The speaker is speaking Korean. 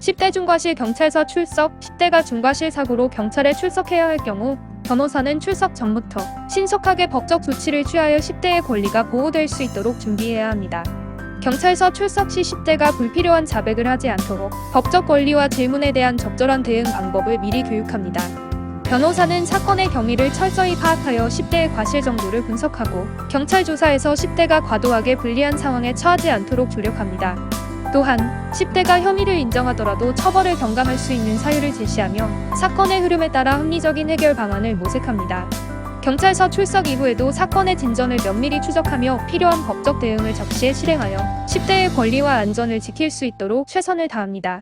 10대 중과실 경찰서 출석, 10대가 중과실 사고로 경찰에 출석해야 할 경우 변호사는 출석 전부터 신속하게 법적 조치를 취하여 10대의 권리가 보호될 수 있도록 준비해야 합니다. 경찰서 출석 시 10대가 불필요한 자백을 하지 않도록 법적 권리와 질문에 대한 적절한 대응 방법을 미리 교육합니다. 변호사는 사건의 경위를 철저히 파악하여 10대의 과실 정도를 분석하고 경찰 조사에서 10대가 과도하게 불리한 상황에 처하지 않도록 조력합니다. 또한 10대가 혐의를 인정하더라도 처벌을 경감할 수 있는 사유를 제시하며 사건의 흐름에 따라 합리적인 해결 방안을 모색합니다. 경찰서 출석 이후에도 사건의 진전을 면밀히 추적하며 필요한 법적 대응을 적시해 실행하여 10대의 권리와 안전을 지킬 수 있도록 최선을 다합니다.